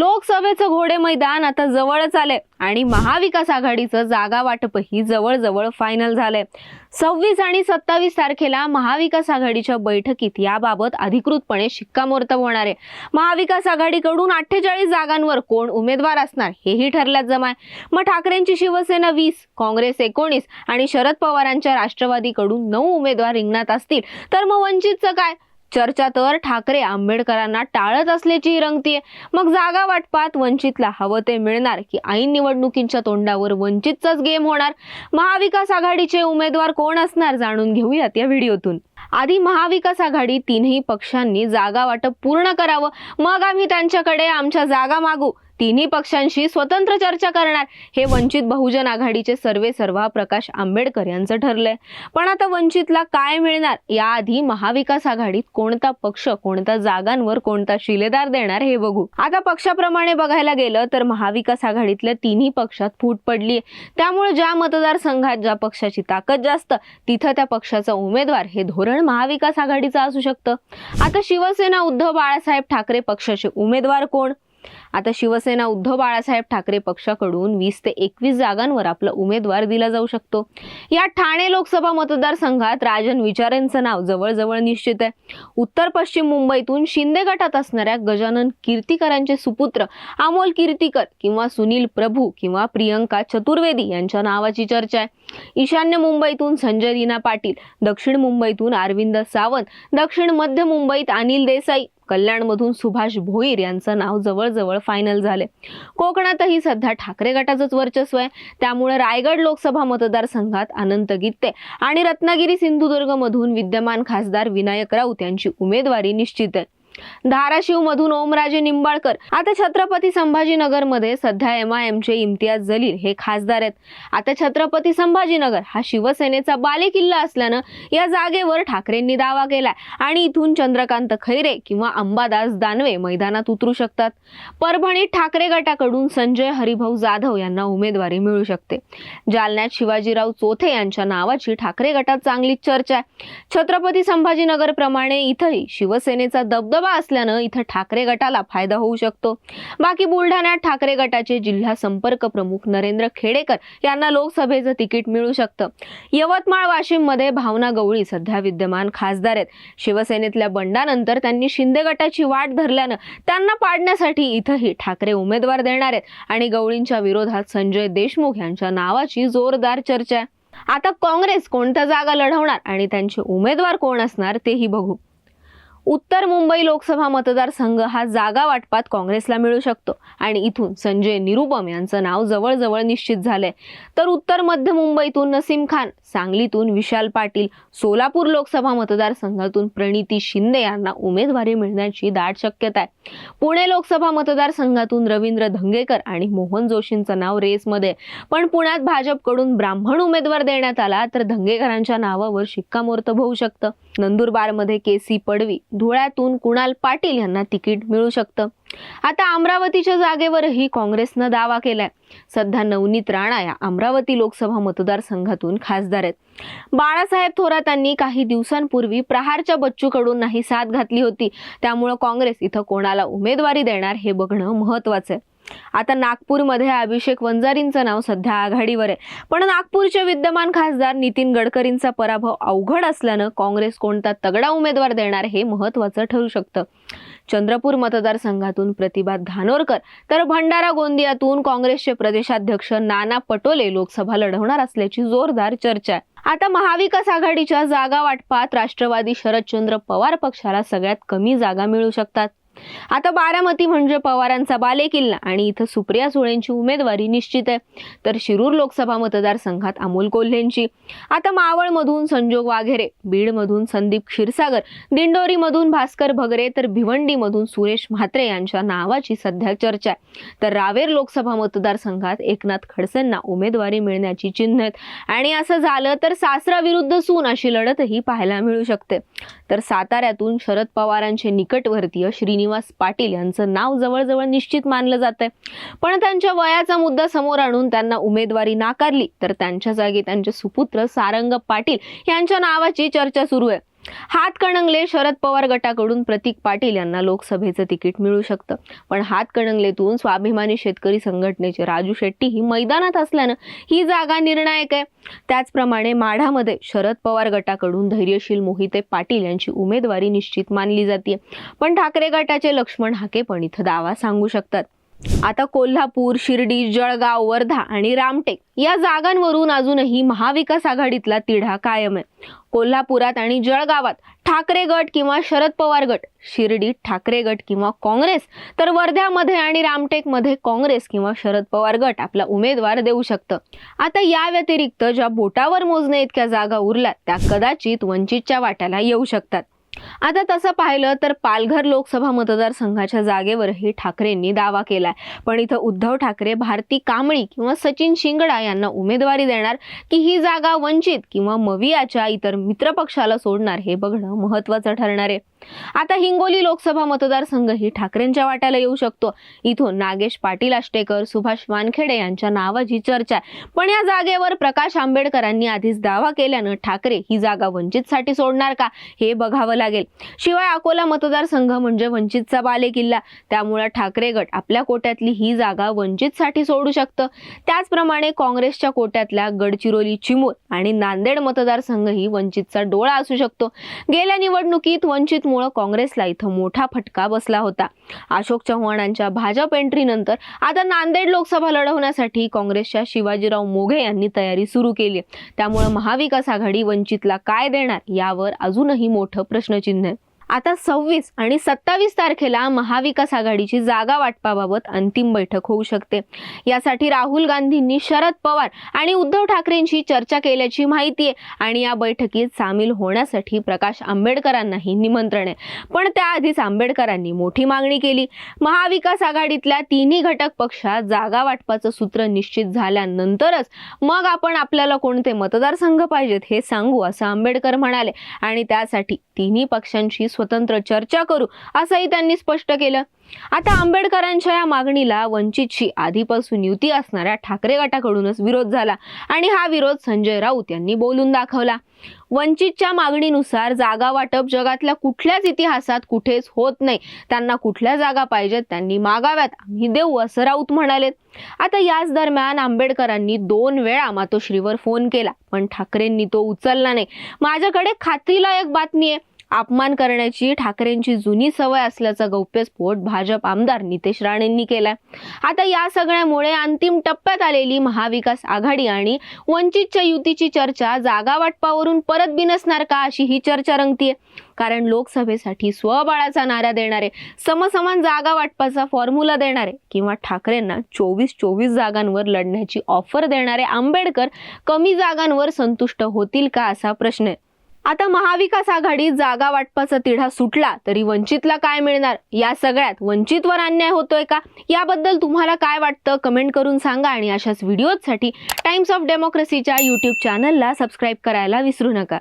लोकसभेचं घोडे मैदान आता जवळच आले आणि महाविकास आघाडीचं जागा वाटपही जवळजवळ फायनल झालंय. सव्वीस आणि सत्तावीस तारखेला महाविकास आघाडीच्या बैठकीत याबाबत अधिकृतपणे शिक्कामोर्तब होणार आहे. महाविकास आघाडीकडून अठ्ठेचाळीस जागांवर कोण उमेदवार असणार हेही ठरल्यात जमाय. मग ठाकरेंची शिवसेना वीस काँग्रेस एकोणीस आणि शरद पवारांच्या राष्ट्रवादीकडून नऊ उमेदवार रिंगणात असतील. तर मग वंचितचं काय? चर्चा तर ठाकरे आंबेडकरांना टाळत असल्याची रंगतीये. मग जागा वाटपात वंचितला हवं ते मिळणार की ऐन निवडणुकींच्या तोंडावर वंचितचाच गेम होणार? महाविकास आघाडीचे उमेदवार कोण असणार जाणून घेऊयात या व्हिडिओतून. आधी महाविकास आघाडी तीनही पक्षांनी जागा वाटप पूर्ण करावं. मग आम्ही त्यांच्याकडे आमच्या जागा मागू. तिन्ही पक्षांशी स्वतंत्र चर्चा करणार. हे वंचित बहुजन आघाडीचे सर्वे सर्वा प्रकाश आंबेडकर यांचं ठरलंय. पण आता वंचितला काय मिळणार? याआधी महाविकास आघाडीत कोणता पक्ष कोणत्या जागांवर कोणता शिलेदार देणार हे बघू. आता पक्षाप्रमाणे बघायला गेलं तर महाविकास आघाडीतल्या तिन्ही पक्षात फूट पडली त्यामुळे ज्या मतदारसंघात ज्या पक्षाची ताकद जास्त तिथं त्या पक्षाचा उमेदवार हे धोरण महाविकास आघाडीचं असू शकतं. आता शिवसेना उद्धव बाळासाहेब ठाकरे पक्षाचे उमेदवार कोण? आता शिवसेना उद्धव बाळासाहेब ठाकरे पक्षाकडून वीस ते एकवीस जागांवर आपला उमेदवार दिला जाऊ शकतो. या ठाणे लोकसभा मतदारसंघात राजन विचारेंचं नाव जवळजवळ निश्चित आहे. उत्तर पश्चिम मुंबईतून शिंदे गटात असणाऱ्या गजानन कीर्तीकरांचे सुपुत्र अमोल कीर्तीकर किंवा सुनील प्रभू किंवा प्रियंका चतुर्वेदी यांच्या नावाची चर्चा आहे. ईशान्य मुंबईतून संजय दिना पाटील दक्षिण मुंबईतून अरविंद सावंत दक्षिण मध्य मुंबईत अनिल देसाई कल्याणमधून सुभाष भोईर यांचं नाव जवळजवळ फायनल झाले कोकणातही सध्या ठाकरे गटाचंच वर्चस्व आहे. त्यामुळे रायगड लोकसभा मतदारसंघात अनंत गित्ते आणि रत्नागिरी सिंधुदुर्गमधून विद्यमान खासदार विनायक राऊत यांची उमेदवारी निश्चित आहे. धाराशिव मधून ओमराजे निंबाळकर. आता छत्रपती संभाजीनगरमध्ये सध्या एम आय एमचे इम्तियाज जलील हे खासदार आहेत. आता छत्रपती संभाजीनगर हा शिवसेनेचा बालेकिल्ला असल्यानं या जागेवर ठाकरेंनी दावा केलाय. आणि इथून चंद्रकांत खैरे किंवा अंबादास दानवे मैदानात उतरू शकतात. परभणीत ठाकरे गटाकडून संजय हरिभाऊ जाधव यांना उमेदवारी मिळू शकते. जालन्यात शिवाजीराव चोथे यांच्या नावाची ठाकरे गटात चांगलीच चर्चा आहे. छत्रपती संभाजीनगर प्रमाणे इथंही शिवसेनेचा दबदबा असल्यानं इथं ठाकरे गटाला फायदा होऊ शकतो. बाकी बुलढाण्यात ठाकरे गटाचे जिल्हा संपर्क प्रमुख नरेंद्र खेडेकर यांना लोकसभेचं तिकीट मिळू शकतं. यवतमाळ वाशिममध्ये भावना गवळी सध्या विद्यमान खासदार आहेत. शिवसेनेतल्या बंडानंतर त्यांनी शिंदे गटाची वाट धरल्यानं त्यांना पाडण्यासाठी इथंही ठाकरे उमेदवार देणार आहेत आणि गवळींच्या विरोधात संजय देशमुख यांच्या नावाची जोरदार चर्चा आहे. आता काँग्रेस कोणत्या जागा लढवणार आणि त्यांचे उमेदवार कोण असणार तेही बघू. उत्तर मुंबई लोकसभा मतदारसंघ हा जागा वाटपात काँग्रेसला मिळू शकतो. आणि इथून संजय निरुपम यांचं नाव जवळजवळ निश्चित झालंय. तर उत्तर मध्य मुंबईतून नसीम खान सांगलीतून विशाल पाटील सोलापूर लोकसभा मतदारसंघातून प्रणिती शिंदे यांना उमेदवारी मिळण्याची दाट शक्यता आहे. पुणे लोकसभा मतदारसंघातून रवींद्र धंगेकर आणि मोहन जोशींचं नाव रेसमध्ये आहे. पण पुण्यात भाजपकडून ब्राह्मण उमेदवार देण्यात आला तर धंगेकरांच्या नावावर शिक्कामोर्तब होऊ शकतं. नंदुरबारमध्ये के सी पडवी धुळ्यातून कुणाल पाटील यांना तिकीट मिळू शकतं. आता अमरावतीच्या जागेवरही काँग्रेसनं दावा केलाय. सध्या नवनीत राणा या अमरावती लोकसभा मतदारसंघातून खासदार आहेत. बाळासाहेब थोरातांनी काही दिवसांपूर्वी प्रहारच्या बच्चूकडून नाही साथ घातली होती. त्यामुळं काँग्रेस इथं कोणाला उमेदवारी देणार हे बघणं महत्वाचं आहे. आता नागपूरमध्ये अभिषेक वंजारींचं नाव सध्या आघाडीवर आहे. पण नागपूरचे विद्यमान खासदार नितीन गडकरींचा पराभव अवघड असल्यानं काँग्रेस कोणता तगडा उमेदवार देणार हे महत्वाचं ठरू शकतं. चंद्रपूर मतदारसंघातून प्रतिभा धानोरकर तर भंडारा गोंदियातून काँग्रेसचे प्रदेशाध्यक्ष नाना पटोले लोकसभा लढवणार असल्याची जोरदार चर्चा आहे. आता महाविकास आघाडीच्या जागा वाटपात राष्ट्रवादी शरदचंद्र पवार पक्षाला सगळ्यात कमी जागा मिळू शकतात. आता बारामती म्हणजे पवारांचा बालेकिल्ला आणि इथं सुप्रिया सुळेंची उमेदवारी निश्चित आहे. तर शिरूर लोकसभा मतदारसंघात अमोल कोल्हेंची. आता मावळमधून संजोग वाघेरे बीडमधून संदीप क्षीरसागर दिंडोरीमधून भास्कर भगरे तर भिवंडीमधून सुरेश म्हात्रे यांच्या नावाची सध्या चर्चा आहे. तर रावेर लोकसभा मतदारसंघात एकनाथ खडसेंना उमेदवारी मिळण्याची चिन्ह आहेत. आणि असं झालं तर सासरा विरुद्ध सून अशी लढतही पाहायला मिळू शकते. तर साताऱ्यातून शरद पवारांचे निकटवर्तीय श्रीनिवास पाटील यांचं नाव जवळजवळ निश्चित मानलं जात आहे पण त्यांच्या वयाचा मुद्दा समोर आणून त्यांना उमेदवारी नाकारली. तर त्यांच्या जागी त्यांचे सुपुत्र सारंग पाटील यांच्या नावाची चर्चा सुरू आहे. हातकणंगले शरद पवार गटाकडून प्रतीक पाटील यांना लोकसभेचं तिकीट मिळू शकतं. पण हातकणंगलेतून स्वाभिमानी शेतकरी संघटनेचे राजू शेट्टी ही मैदानात असल्यानं ही जागा निर्णायक आहे. त्याचप्रमाणे माढामध्ये शरद पवार गटाकडून धैर्यशील मोहिते पाटील यांची उमेदवारी निश्चित मानली जाते पण ठाकरे गटाचे लक्ष्मण हाके पण इथं दावा सांगू शकतात. आता कोल्हापूर शिर्डी जळगाव वर्धा आणि रामटेक या जागांवरून अजूनही महाविकास आघाडीतला तिढा कायम आहे. कोल्हापुरात आणि जळगावात ठाकरे गट किंवा शरद पवार गट शिर्डीत ठाकरे गट किंवा काँग्रेस तर वर्ध्यामध्ये आणि रामटेकमध्ये काँग्रेस किंवा शरद पवार गट आपला उमेदवार देऊ शकतं. आता या व्यतिरिक्त ज्या बोटावर मोजणे इतक्या जागा उरल्यात त्या कदाचित वंचितच्या वाट्याला येऊ शकतात. आता तसं पाहिलं तर पालघर लोकसभा मतदारसंघाच्या जागेवरही ठाकरेंनी दावा केलाय. पण इथं उद्धव ठाकरे भारती कांबळी किंवा सचिन शिंगडा यांना उमेदवारी देणार की ही जागा वंचित किंवा मवियाच्या इतर मित्रपक्षाला सोडणार हे बघणं महत्वाचं ठरणार आहे. आता हिंगोली लोकसभा मतदारसंघ ही ठाकरेंच्या वाट्याला येऊ शकतो. इथून नागेश पाटील आष्टेकर सुभाष वानखेडे यांच्या नावाची चर्चा आहे. पण या जागेवर प्रकाश आंबेडकरांनी आधीच दावा केल्यानं ठाकरे ही जागा वंचितसाठी सोडणार का हे बघावं लागेल. शिवाय अकोला मतदारसंघ म्हणजे वंचितचा बालेकिल्ला. त्यामुळे ठाकरे गट आपल्या कोट्यातली ही जागा वंचितसाठी सोडू शकतं. त्याचप्रमाणे काँग्रेसच्या कोट्यातल्या गडचिरोली चिमूर आणि नांदेड मतदारसंघ ही वंचितचा डोळा असू शकतो. गेल्या निवडणुकीत वंचित मुळे काँग्रेसला इथं मोठा फटका बसला होता. अशोक चव्हाणांच्या भाजप एंट्रीनंतर आता नांदेड लोकसभा लढवण्यासाठी काँग्रेसच्या शिवाजीराव मोघे यांनी तयारी सुरू केली त्यामुळे महाविकास आघाडी वंचितला काय देणार यावर अजूनही मोठं प्रश्नचिन्ह आहे. आता सव्वीस आणि सत्तावीस तारखेला महाविकास आघाडीची जागा वाटपाबाबत अंतिम बैठक होऊ शकते. यासाठी राहुल गांधींनी शरद पवार आणि उद्धव ठाकरेंशी चर्चा केल्याची माहिती आहे आणि या बैठकीत सामील होण्यासाठी प्रकाश आंबेडकरांनाही निमंत्रण आहे. पण त्याआधीच आंबेडकरांनी मोठी मागणी केली. महाविकास आघाडीतल्या तिन्ही घटक पक्षात जागा वाटपाचं सूत्र निश्चित झाल्यानंतरच मग आपण आपल्याला कोणते मतदारसंघ पाहिजेत हे सांगू असं आंबेडकर म्हणाले आणि त्यासाठी तिन्ही पक्षांशी स्वतंत्र चर्चा करू असंही त्यांनी स्पष्ट केलं. आता आंबेडकरांच्या या मागणीला वंचितशी आधीपासून युती असणाऱ्या ठाकरे गटाकडूनच विरोध झाला आणि हा विरोध संजय राऊत यांनी बोलून दाखवला. वंचितच्या मागणीनुसार जागा वाटप जगातल्या कुठल्याच इतिहासात कुठेच होत नाही. त्यांना कुठल्या जागा पाहिजेत त्यांनी मागाव्यात. आम्ही देऊ असं राऊत म्हणाले. आता याच दरम्यान आंबेडकरांनी दोन वेळा मातोश्रीवर फोन केला पण ठाकरेंनी तो उचलला नाही. माझ्याकडे खात्रीलायक बातमी आहे. अपमान करण्याची ठाकरेंची जुनी सवय असल्याचा गौप्यस्फोट भाजप आमदार नितेश राणेंनी केलाय. आता या सगळ्यामुळे अंतिम टप्प्यात आलेली महाविकास आघाडी आणि वंचितच्या युतीची चर्चा जागा वाटपावरून परत बिनसणार का अशी ही चर्चा रंगतीये. कारण लोकसभेसाठी स्वबळाचा नारा देणारे समसमान जागा वाटपाचा फॉर्म्युला देणारे किंवा ठाकरेंना चोवीस चोवीस जागांवर लढण्याची ऑफर देणारे आंबेडकर कमी जागांवर संतुष्ट होतील का असा प्रश्न आहे. आता महाविकास आघाडीत जागा वाटपाचा तिढा सुटला तरी वंचितला काय मिळणार? या सगळ्यात वंचितवर अन्याय होतोय का? याबद्दल तुम्हाला काय वाटतं? कमेंट करून सांगा आणि अशाच व्हिडिओजसाठी टाइम्स ऑफ डेमोक्रेसीच्या यूट्यूब चॅनलला सबस्क्राईब करायला विसरू नका.